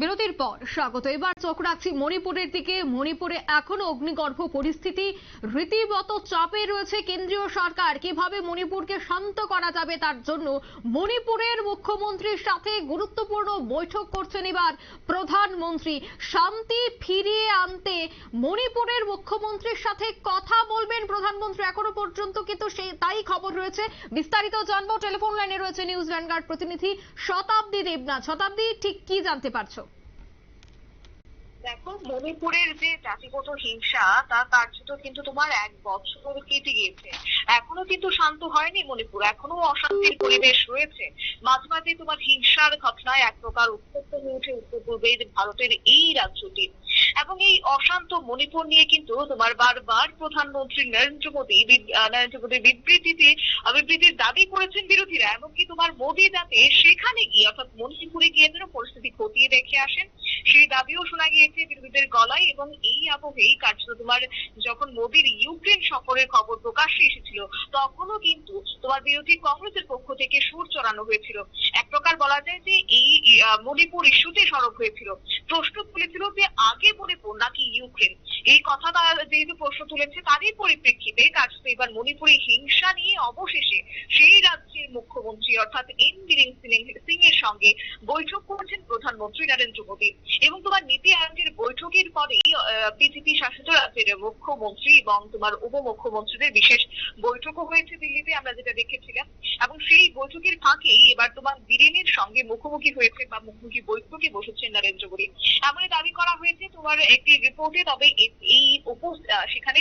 বিরতির পর স্বাগত। এবার চোখ রাখছি মণিপুরের দিকে। মণিপুরে এখনও অগ্নিগর্ভ পরিস্থিতি রীতিমতো চাপে রয়েছে কেন্দ্রীয় সরকার। কীভাবে মণিপুরকে শান্ত করা যাবে তার জন্য মণিপুরের মুখ্যমন্ত্রীর সাথে গুরুত্বপূর্ণ বৈঠক করছেন এবার প্রধানমন্ত্রী। শান্তি ফিরিয়ে আনতে মণিপুরের মুখ্যমন্ত্রীর সাথে কথা বলবেন প্রধানমন্ত্রী, এখনও পর্যন্ত কিন্তু সেই তাই খবর রয়েছে। বিস্তারিত জানব, টেলিফোন লাইনে রয়েছে নিউজ ভ্যানগার্ড প্রতিনিধি শতাব্দী দেবনাথ। শতাব্দী, ঠিক কি জানতে পারছ? দেখো, মণিপুরের যে জাতিগত হিংসা, তা কার্যত কিন্তু তোমার এক বছর কেটে গিয়েছে। এখনও কিন্তু শান্ত হয়নি মণিপুর, এখনও অশান্তির পরিবেশ রয়েছে। মাঝে মাঝে তোমার হিংসার ঘটনায় এক প্রকার উত্তপ্ত হয়ে ওঠে উত্তর পূর্বের ভারতের এই রাজ্যটি। এবং এই অশান্ত মণিপুর নিয়ে কিন্তু তোমার বারবার প্রধানমন্ত্রী নরেন্দ্র মোদী নরেন্দ্র মোদীর বিবৃতিতে বিবৃতির দাবি করেছেন বিরোধীরা। এমনকি তোমার মোদী যাতে সেখানে গিয়ে অর্থাৎ মণিপুরে গিয়ে যেন পরিস্থিতি খতিয়ে দেখে আসেন সেই দাবিও শোনা গিয়েছে বিরোধীদের গলায় এবং এই আবহেই কার্যত তোমার যখন মোদীর ইউক্রেন সফরের খবর প্রকাশ্যে এসেছিল, তখনও কিন্তু তোমার বিরোধী কংগ্রেসের পক্ষ থেকে সুর চড়ানো হয়েছিল। এক প্রকার বলা যায় যে এই মণিপুর ইস্যুতে সরব হয়েছিল। প্রশ্ন তুলেছিল যে আগে মণিপুর নাকি ইউক্রেন? এই কথা যেহেতু প্রশ্ন তুলেছে, তারই পরিপ্রেক্ষিতে কার্যত এবার মণিপুরে হিংসা নিয়ে অবশেষে সেই রাজ্যের মুখ্যমন্ত্রী অর্থাৎ এন বীরেন সিং এর সঙ্গে বৈঠক করেছেন প্রধানমন্ত্রী নরেন্দ্র মোদী। এবং তোমার নীতি আয়োগের বৈঠকের পরেই বিজেপি শাসিত রাজ্যের মুখ্যমন্ত্রী এবং তোমার উপমুখ্যমন্ত্রীদের বিশেষ বৈঠকও হয়েছে দিল্লিতে, আমরা যেটা দেখেছিলাম। এবং সেই বৈঠকের ফাঁকেই এবার তোমার বীরেনের সঙ্গে মুখোমুখি হয়েছে বা মুখোমুখি বৈঠকে বসেছেন নরেন্দ্র মোদী। এমনই দাবি করা হয়েছে তোমার একটি রিপোর্টে তবে এই সেখানে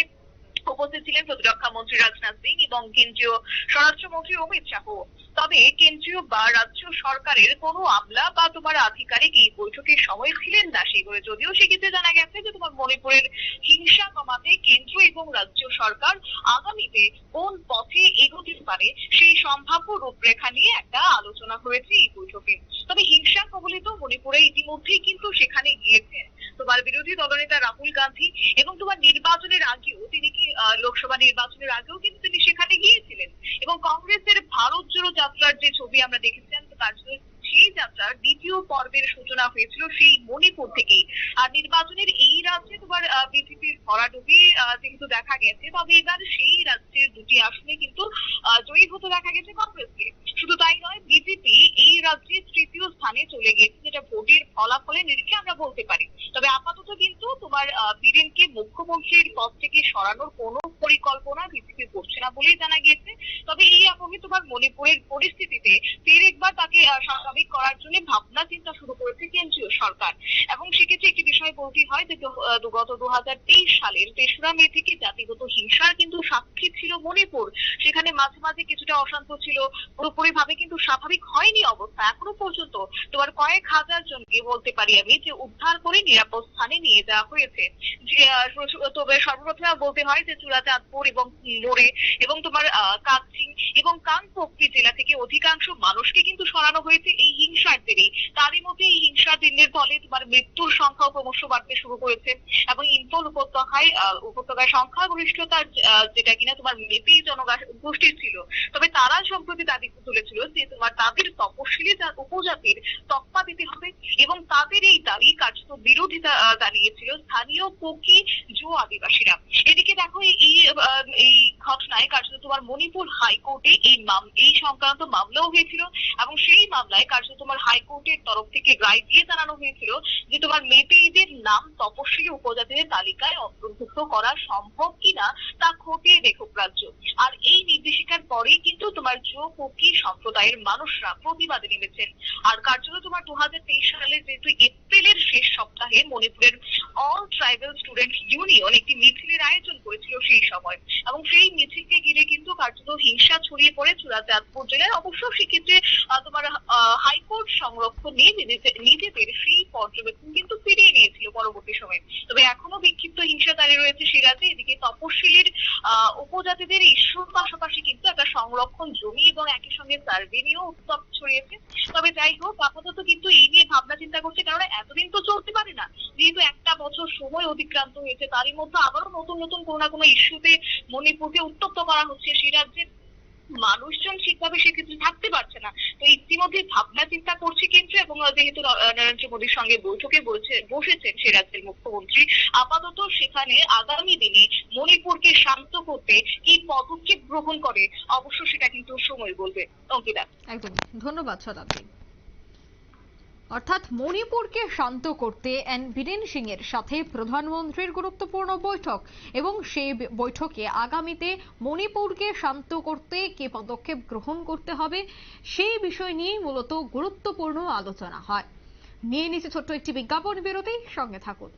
উপস্থিত ছিলেন প্রতিরক্ষা মন্ত্রী রাজনাথ সিং এবং কেন্দ্রীয় স্বরাষ্ট্রমন্ত্রী অমিত শাহ। তবে কেন্দ্রীয় বা রাজ্য সরকারের কোনো আমলা বা তোমার আধিকারিক এই বৈঠকের সময় ছিলেন না সেগুলো যদিও সেক্ষেত্রে জানা গেছে যে তোমার মণিপুরের হিংসা কমাতে কেন্দ্র এবং রাজ্য সরকার আগামীতে কোন পথে এগোতে পারে সেই সম্ভাব্য রূপরেখা নিয়ে একটা আলোচনা হয়েছে এই বৈঠকে। তবে হিংসা কবলিত মণিপুরে ইতিমধ্যেই কিন্তু সেখানে গিয়েছেন তোমার বিরোধী দলনেতা রাহুল গান্ধী এবং তোমার নির্বাচনের আগেও তিনি কি লোকসভা নির্বাচনের আগেও কিন্তু তিনি সেখানে গিয়েছিলেন। এবং কংগ্রেসের ভারত জোড়ো যাত্রার যে ছবি আমরা দেখেছিলাম তার জন্য সেই যাত্রার দ্বিতীয় পর্বের সূচনা হয়েছিল সেই মণিপুর থেকেই। আর নির্বাচনের এই রাজ্যে তোমার বিজেপির ভরাডুবি যেহেতু দেখা গেছে, তবে এবার সেই রাজ্যের দুটি আসনে কিন্তু জয়ী হতে দেখা গেছে কংগ্রেসকে। শুধু তাই নয়, বিজেপি এই রাজ্যে তৃতীয় স্থানে চলে গেছে যেটা ভোটের ফলাফলের নিরিখে আমরা বলতে পারি। তবে আপাতত কিন্তু তোমার বীরেনকে মুখ্যমন্ত্রীর পদ থেকে সরানোর কোনো পরিকল্পনা বিজেপি করছে না বলেই জানা গিয়েছে। তবে এই আবহে তোমার মণিপুরের পরিস্থিতিতে, ফের একবার তাকে জন্য ভাবনা চিন্তা শুরু করেছে কেন্দ্রীয় সরকার। এবং সেক্ষেত্রে একটি বিষয় বলতে হয় যে গত দু হাজার তেইশ সালের তেসরা মে থেকে জাতিগত হিংসার কিন্তু সাক্ষী ছিল মণিপুর। সেখানে মাঝে মাঝে কিছুটা অশান্ত ছিল পুরোপুরি ভাবে কিন্তু স্বাভাবিক হয়নি অবস্থা। এখনও পর্যন্ত তোমার কয়েক হাজার জনকে বলতে পারি আমি যে উদ্ধার করে নিরাপদ স্থানে নিয়ে যাওয়া হয়েছে। তবে সর্বপ্রথমে বলতে হয় যে চুরাচাঁদপুর এবং মোড়ে এবং তোমার কাকচিং এবং কানপোক্তি জেলা থেকে অধিকাংশ মানুষকে কিন্তু সরানো হয়েছে এই হিংসার জেরে। তারই মধ্যে এই হিংসার দিনের ফলে তোমার মৃত্যুর সংখ্যাও ক্রমশ বাড়তে শুরু করেছে এবং ইম্ফল উপত্যকায় উপত্যকায় সংখ্যাগরিষ্ঠতার যেটা কিনা তোমার মেপি জনগোষ্ঠীর ছিল। তবে তারা সম্প্রতি দাবি তুলেছিল যে তোমার তাদের তপশিলি উপজাতির তকমা দিতে হবে এবং তাদের এই দাবি কার্যত বিরোধিতা জানিয়েছিল। দাঁড়িয়েছিল স্থানীয় কোকি জো আদিবাসীরা। এদিকে দেখো এই- এই ঘটনায় কার্যত তোমার মণিপুর হাইকোর্টে এই এই সংক্রান্ত মামলাও হয়েছিল এবং সেই মামলায় কার্যত তোমার হাইকোর্টের তরফ থেকে রায় দিয়ে জানানো হয়েছিল যে তোমার মেতেইদের নাম তপশিলি উপজাতিদের তালিকায় অন্তর্ভুক্ত করা সম্ভব কিনা তা খতিয়ে দেখুক রাজ্য আর এই নির্দেশিকার পরেই কিন্তু তোমার জো কোকি সম্প্রদায়ের মানুষরা প্রতিবাদে নেমেছেন। আর কার্যত তোমার দু সালের যেহেতু এপ্রিলের শেষ সপ্তাহে মণিপুরের অল ট্রাইবাল স্টুডেন্ট ইউনিয়ন একটি মিছিলের আয়োজন করেছিল সেই সময়। এবং সেই মিছিলকে ঘিরে কিন্তু কার্যত হিংসা ছড়িয়ে পড়ে চূড়াচাঁদপুর জেলায়। অবশ্য সেক্ষেত্রে তোমার হাইকোর্ট সংরক্ষণ নিয়ে নিজেদের- সেই পর্যবেক্ষণ কিন্তু ফিরিয়ে নিয়েছিল পরবর্তী সময়ে। তবে এখনও বিক্ষিপ্ত হিংসা দাঁড়িয়ে রয়েছে সে রাজ্যে। এদিকে তপশিলির উপজাতিদের ইস্যুর পাশাপাশি কিন্তু একটা সংরক্ষণ জমি এবং একই সঙ্গে সার্ভে নিয়েও উত্তপ ছড়িয়েছে। তবে যাই হোক, আপাতত কিন্তু এই নিয়ে ভাবনা চিন্তা করছে কারণ এতদিন তো চলতে পারে না। যেহেতু একটা বছর সময় অতিক্রান্ত হয়েছে, তারই মধ্যে আবারও নতুন নতুন কোনো না কোনো ইস্যুতে মণিপুরকে উত্তপ্ত করা হচ্ছে। সেই রাজ্যে মানুষজন ঠিকভাবে সেক্ষেত্রে থাকতে পারছে না। তো ইতিমধ্যে ভাবনা চিন্তা করছে কেন্দ্র এবং যেহেতু নরেন্দ্র মোদীর সঙ্গে বৈঠকে বসেছেন সে রাজ্যের মুখ্যমন্ত্রী, আপাতত সেখানে আগামী দিনে মণিপুরকে শান্ত করতে কি পদক্ষেপ গ্রহণ করে, অবশ্য সেটা কিন্তু সময় বলবে। অঙ্কিতা। একদম। ধন্যবাদ শতাব্দী অর্থাৎ মণিপুরকে শান্ত করতে এন বীরেন সিং এর সাথে প্রধানমন্ত্রীর গুরুত্বপূর্ণ বৈঠক এবং সেই বৈঠকে আগামীতে মণিপুরকে শান্ত করতে কি পদক্ষেপ গ্রহণ করতে হবে, সেই বিষয় নিয়ে মূলত গুরুত্বপূর্ণ আলোচনা হয়। নিয়ে নিচে ছোট্ট একটি বিজ্ঞাপন বিরতি, সঙ্গে থাকুন।